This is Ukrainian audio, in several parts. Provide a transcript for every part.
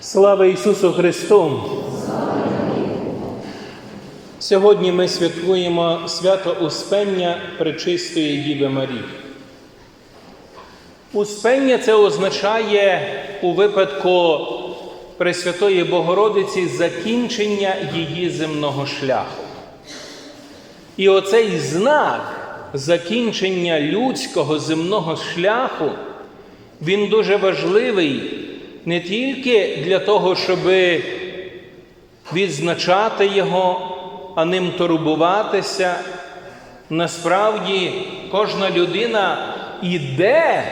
Слава Ісусу Христу! Сьогодні ми святкуємо свято Успення Пречистої Діви Марії. Успення це означає у випадку Пресвятої Богородиці закінчення її земного шляху. І оцей знак закінчення людського земного шляху, він дуже важливий не тільки для того, щоб відзначати його, а ним турбуватися. Насправді кожна людина йде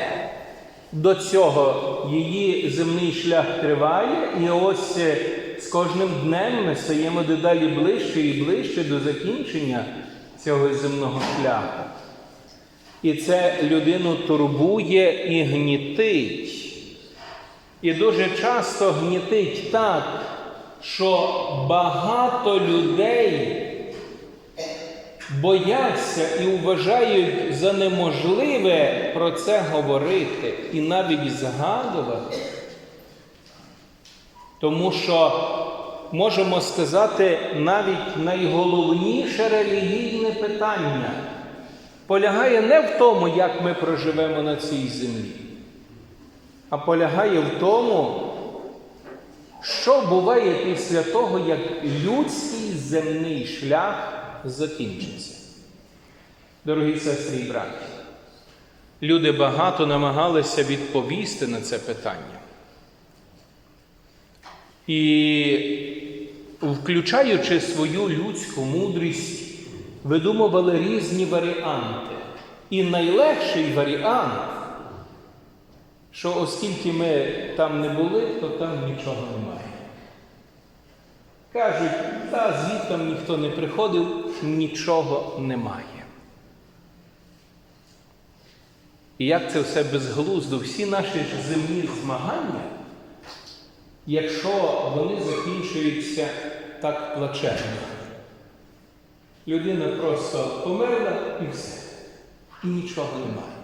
до цього, її земний шлях триває, і ось е, з кожним днем ми стаємо дедалі ближче і ближче до закінчення цього земного шляху. І це людину турбує і гнітить. І дуже часто гнітить так, що багато людей бояться і вважають за неможливе про це говорити і навіть згадувати. Тому що, можемо сказати, навіть найголовніше релігійне питання полягає не в тому, як ми проживемо на цій землі, а полягає в тому, що буває після того, як людський земний шлях закінчиться. Дорогі сестри і браті, люди багато намагалися відповісти на це питання. І, включаючи свою людську мудрість, видумували різні варіанти. І найлегший варіант, що оскільки ми там не були, то там нічого немає. Кажуть, та звідтам ніхто не приходив, нічого немає. І як це все безглуздо, всі наші земні змагання, якщо вони закінчуються так плачевно. Людина просто померла і все. І нічого немає.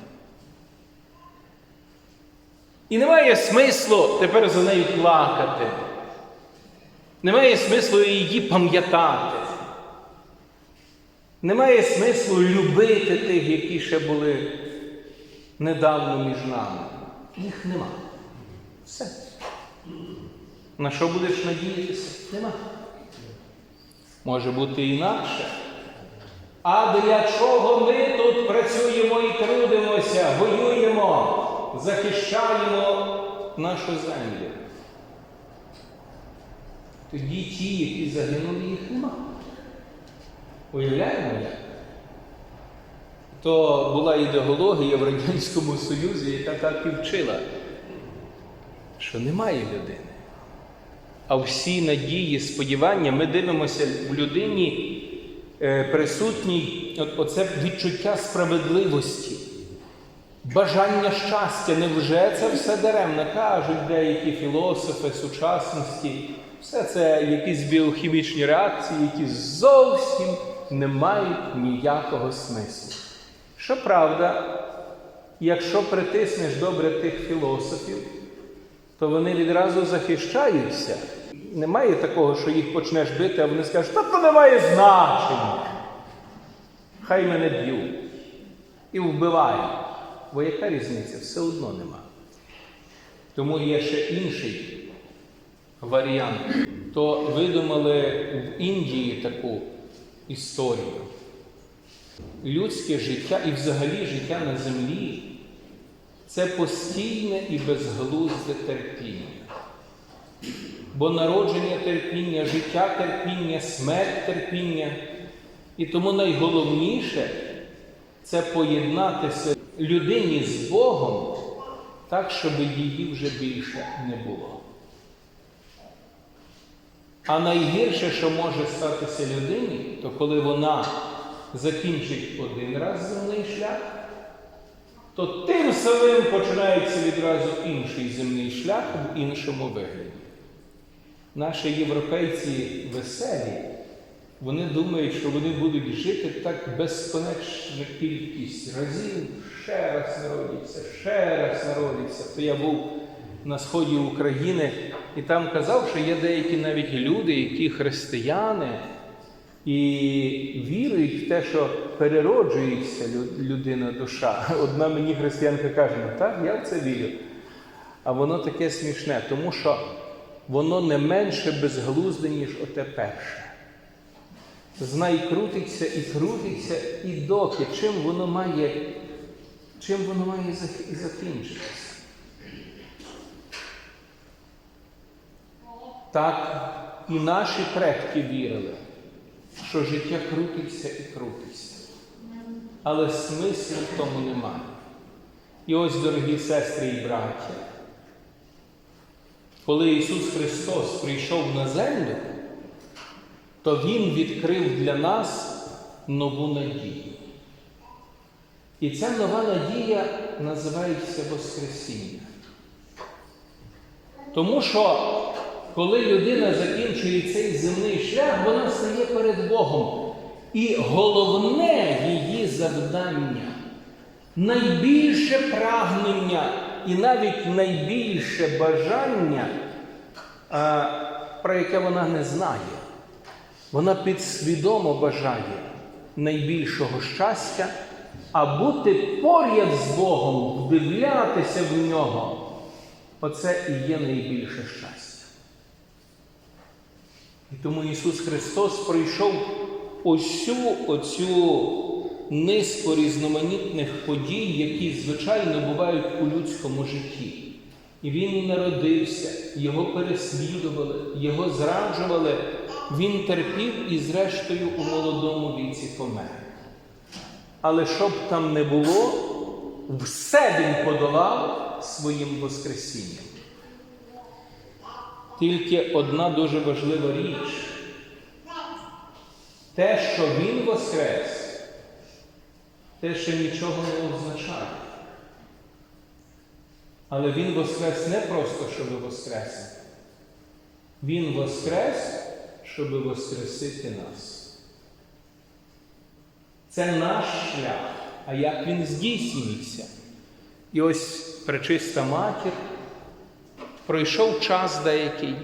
І немає смислу тепер за нею плакати. Немає смислу її пам'ятати. Немає смислу любити тих, які ще були недавно між нами. Їх нема. Все. На що будеш надіятися? Нема. Може бути інакше. А для чого ми тут працюємо і трудимося, захищаємо нашу землю? Тоді ті, які загинули, їх нема. Уявляємо як? То була ідеологія в Радянському Союзі, яка так і вчила, що немає людини. А всі надії, сподівання, ми дивимося в людині е, присутній оце відчуття справедливості, бажання щастя. Невже це все даремно? Кажуть деякі філософи сучасності. Все це якісь біохімічні реакції, які зовсім не мають ніякого смислу. Щоправда, якщо притиснеш добре тих філософів, то вони відразу захищаються. Немає такого, що їх почнеш бити, а вони скажуть, та то немає значення. Хай мене б'ють і вбивають. Бо яка різниця? Все одно нема. Тому є ще інший варіант. То видумали в Індії таку історію. Людське життя і взагалі життя на землі це постійне і безглузде терпіння. Бо народження терпіння, життя терпіння, смерть терпіння. І тому найголовніше це поєднатися людині з Богом так, щоб її вже більше не було. А найгірше, що може статися людині, то коли вона закінчить один раз земний шлях, то тим самим починається відразу інший земний шлях в іншому вигляді. Наші європейці веселі, вони думають, що вони будуть жити так безконечну кількість разів, ще раз народяться, ще раз народяться. То я був на сході України, і там казав, що є деякі навіть люди, які християни, і вірують в те, що перероджується людина душа. Одна мені християнка каже, ну так, я в це вірю. А воно таке смішне, тому що воно не менше безглузде, ніж оте перше. Знай крутиться і крутиться, і доки, чим воно має, чим воно має закінчитися. Так і наші предки вірили, що життя крутиться і крутиться. Але смислу в тому немає. І ось, дорогі сестри і браття, коли Ісус Христос прийшов на землю, то Він відкрив для нас нову надію. І ця нова надія називається Воскресіння. Тому що, коли людина закінчує цей земний шлях, вона стає перед Богом. І головне її завдання, найбільше прагнення і навіть найбільше бажання, про яке вона не знає. Вона підсвідомо бажає найбільшого щастя, а бути поряд з Богом, вдивлятися в нього. Оце і є найбільше щастя. І тому Ісус Христос пройшов усю оцю низку різноманітних подій, які, звичайно, бувають у людському житті. І Він народився, його переслідували, його зраджували, він терпів і, зрештою, у молодому віці помер. Але що б там не було, все він подолав своїм Воскресінням. Тільки одна дуже важлива річ. Те, що Він воскрес, те ще нічого не означає. Але Він воскрес не просто, щоб воскресити. Він воскрес, щоб воскресити нас. Це наш шлях. А як він здійснюється? І ось пречиста матір, пройшов час деякий,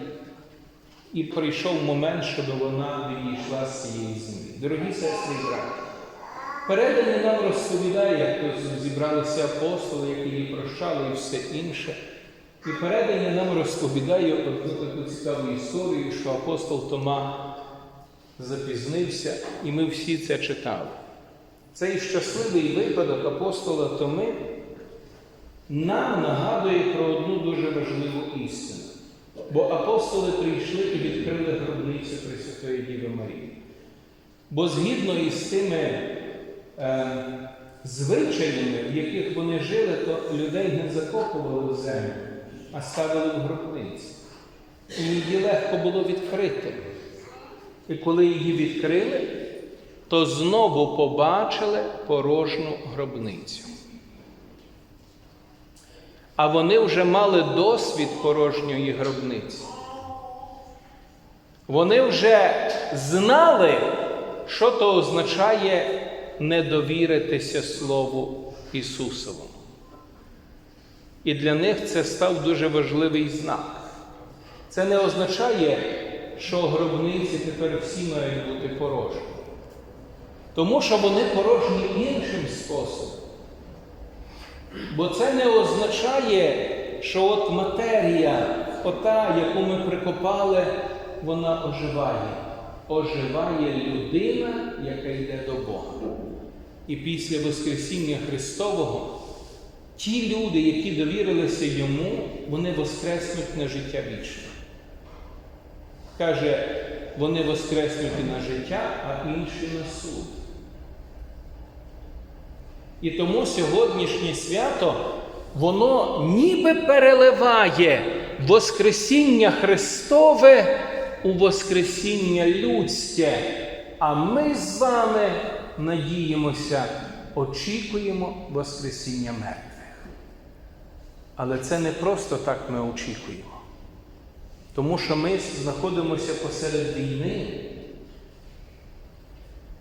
і прийшов момент, щоб вона відійшла з цієї землі. Дорогі сестри і брати, передання нам розповідає, як зібралися апостоли, які її прощали і все інше. І передання нам розповідає одну таку цікаву історію, що апостол Тома запізнився, і ми всі це читали. Цей щасливий випадок апостола Томи нам нагадує про одну дуже важливу істину. Бо апостоли прийшли і відкрили гробницю Пресвятої Діви Марії. Бо згідно із тими е, звичаями, в яких вони жили, то людей не закопували в землю, а ставили в гробниці. І її легко було відкрити. І коли її відкрили, то знову побачили порожню гробницю. А вони вже мали досвід порожньої гробниці. Вони вже знали, що то означає не довіритися Слову Ісусовому. І для них це став дуже важливий знак. Це не означає, що гробниці тепер всі мають бути порожні. Тому що вони порожні іншим способом. Бо це не означає, що от матерія, ота, яку ми прикопали, вона оживає. Оживає людина, яка йде до Бога. І після Воскресіння Христового ті люди, які довірилися йому, вони воскреснуть на життя вічне. Каже, вони воскреснуть і на життя, а інші на суд. І тому сьогоднішнє свято, воно ніби переливає Воскресіння Христове у Воскресіння людське. А ми з вами надіємося, очікуємо Воскресіння мертвих. Але це не просто так ми очікуємо. Тому що ми знаходимося посеред війни.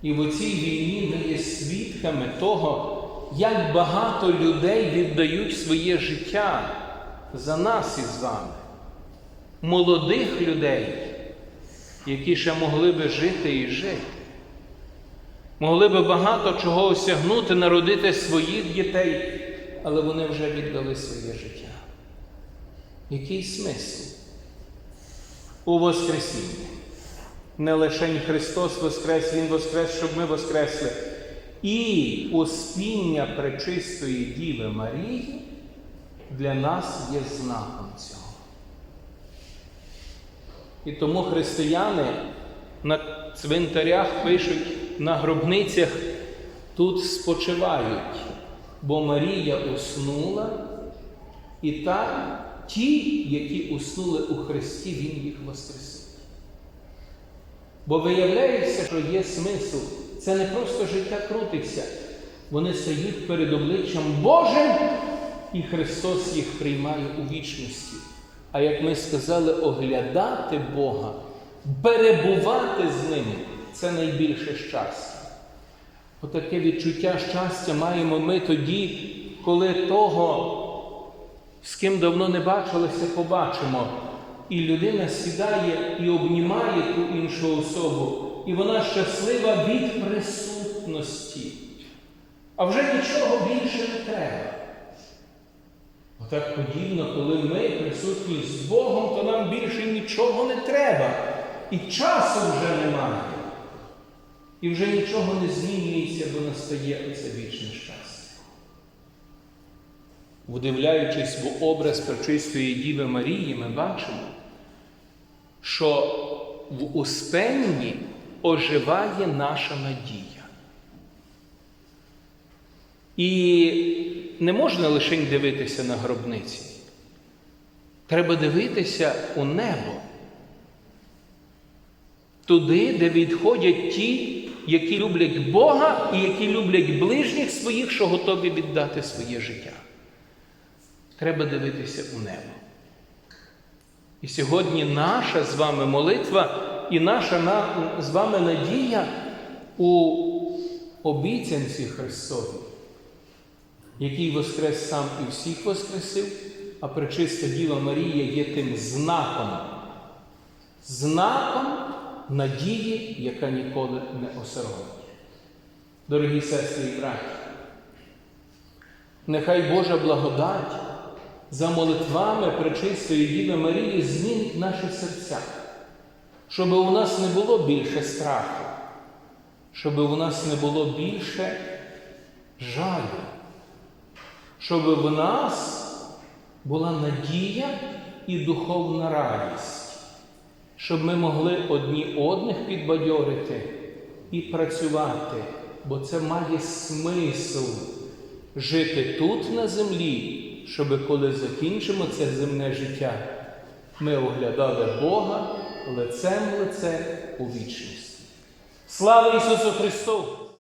І в цій війні ми є свідками того, як багато людей віддають своє життя за нас із вами, молодих людей, які ще могли би жити і жити. Могли би багато чого осягнути, народити своїх дітей, але вони вже віддали своє життя. Який смисл у Воскресінні? Не лише Христос Воскрес, Він Воскрес, щоб ми Воскресли. І успіння пречистої Діви Марії для нас є знаком цього. І тому християни на цвинтарях пишуть на гробницях, тут спочивають, бо Марія уснула, і там ті, які уснули у Христі, Він їх воскресив. Бо виявляється, що є смисл. Це не просто життя крутиться. Вони стають перед обличчям Божим, і Христос їх приймає у вічності. А як ми сказали, оглядати Бога, перебувати з Ним це найбільше щастя. Отаке відчуття щастя маємо ми тоді, коли того, з ким давно не бачилися, побачимо. І людина сідає і обнімає ту іншу особу, і вона щаслива від присутності. А вже нічого більше не треба. Отак подібно, коли ми присутні з Богом, то нам більше нічого не треба. І часу вже немає. І вже нічого не змінюється, бо настає оце вічне щастя. Вдивляючись в образ Пречистої Діви Марії, ми бачимо, що в Успенні оживає наша надія. І не можна лише дивитися на гробниці. Треба дивитися у небо. Туди, де відходять ті, які люблять Бога і які люблять ближніх своїх, що готові віддати своє життя. Треба дивитися у небо. І сьогодні наша з вами молитва і наша на, з вами надія у обіцянці Христовій, який воскрес сам і всіх воскресив, а пречиста Діва Марія є тим знаком, знаком надії, яка ніколи не осорогає. Дорогі сестри і браті, нехай Божа благодать за молитвами пречистої Діви Марії змінить наші серця, щоб у нас не було більше страху, щоб у нас не було більше жалю, щоб в нас була надія і духовна радість, щоб ми могли одні одних підбадьорити і працювати, бо це має смисл жити тут на землі, щоб коли закінчимо це земне життя, ми оглядали Бога лицем в лице у вічність. Слава Ісусу Христу!